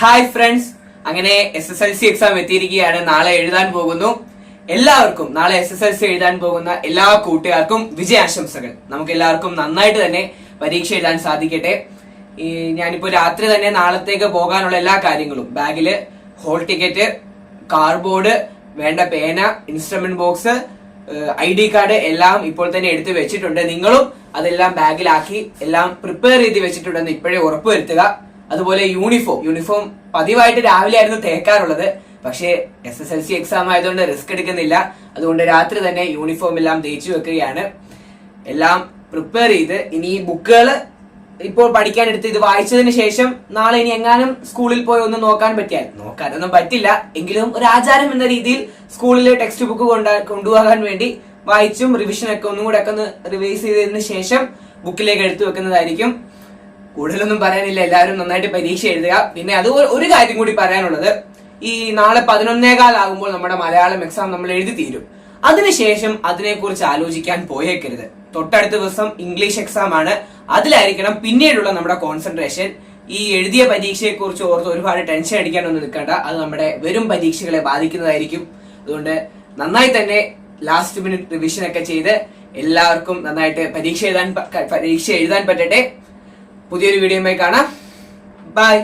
Hi friends അങ്ങനെ S S L C exam എത്തിയിരിക്കുകയാണ്. നാളെ എഴുതാൻ പോകുന്നു. എല്ലാവർക്കും നാളെ എസ് എസ് എൽ സി എഴുതാൻ പോകുന്ന എല്ലാ കൂട്ടുകാർക്കും വിജയാശംസകൾ. നമുക്ക് എല്ലാവർക്കും നന്നായിട്ട് തന്നെ പരീക്ഷ എഴുതാൻ സാധിക്കട്ടെ. ഈ ഞാനിപ്പോ രാത്രി തന്നെ നാളത്തേക്ക് പോകാനുള്ള എല്ലാ കാര്യങ്ങളും. ബാഗിൽ ഹോൾ ടിക്കറ്റ് കാർഡ്ബോർഡ് വേണ്ട പേന instrument box I D card എല്ലാം ഇപ്പോൾ തന്നെ എടുത്തു വെച്ചിട്ടുണ്ട്. നിങ്ങളും അതെല്ലാം ബാഗിലാക്കി എല്ലാം പ്രിപ്പയർ ചെയ്ത് വെച്ചിട്ടുണ്ടെന്ന് ഇപ്പോഴേ ഉറപ്പുവരുത്തുക. അതുപോലെ യൂണിഫോം യൂണിഫോം പതിവായിട്ട് രാവിലെ ആയിരുന്നു തേക്കാറുള്ളത്. പക്ഷേ S S L C exam ആയതുകൊണ്ട് റിസ്ക് എടുക്കുന്നില്ല. അതുകൊണ്ട് രാത്രി തന്നെ യൂണിഫോം എല്ലാം തേച്ചു വെക്കുകയാണ്. എല്ലാം പ്രിപ്പയർ ചെയ്ത് ഇനി ബുക്കുകൾ ഇപ്പോൾ പഠിക്കാനെടുത്ത് ഇത് വായിച്ചതിന് ശേഷം നാളെ ഇനി എങ്ങാനും സ്കൂളിൽ പോയി ഒന്ന് നോക്കാൻ പറ്റിയാൽ നോക്കാനൊന്നും പറ്റില്ല. എങ്കിലും ഒരു ആചാരം എന്ന രീതിയിൽ സ്കൂളിലെ ടെക്സ്റ്റ് ബുക്ക് കൊണ്ട കൊണ്ടുപോകാൻ വേണ്ടി വായിച്ചും റിവിഷനൊക്കെ ഒന്നും കൂടെ ഒക്കെ ഒന്ന് റിവൈസ് ചെയ്തതിന് ശേഷം ബുക്കിലേക്ക് എടുത്തു വെക്കുന്നതായിരിക്കും. കൂടുതലൊന്നും പറയാനില്ല. എല്ലാവരും നന്നായിട്ട് പരീക്ഷ എഴുതുക. പിന്നെ അത് ഒരു- കാര്യം കൂടി പറയാനുള്ളത്. ഈ നാളെ പതിനൊന്നേകാലാകുമ്പോൾ നമ്മുടെ മലയാളം എക്സാം നമ്മൾ എഴുതി തീരും. അതിനുശേഷം അതിനെക്കുറിച്ച് ആലോചിക്കാൻ പോയേക്കരുത്. തൊട്ടടുത്ത ദിവസം ഇംഗ്ലീഷ് എക്സാം ആണ്. അതിലായിരിക്കണം പിന്നീടുള്ള നമ്മുടെ കോൺസെൻട്രേഷൻ ഈ എഴുതിയ പരീക്ഷയെക്കുറിച്ച് ഓർത്ത് ഒരുപാട് ടെൻഷൻ അടിക്കാനൊന്നും നിൽക്കേണ്ട. അത് നമ്മുടെ വരും പരീക്ഷകളെ ബാധിക്കുന്നതായിരിക്കും. അതുകൊണ്ട് നന്നായി തന്നെ ലാസ്റ്റ് മിനിറ്റ് റിവിഷൻ ഒക്കെ ചെയ്ത് എല്ലാവർക്കും നന്നായിട്ട് പരീക്ഷ എഴുതാൻ പരീക്ഷ എഴുതാൻ പറ്റട്ടെ. പുതിയൊരു വീഡിയോയുമായി കാണാം ബൈ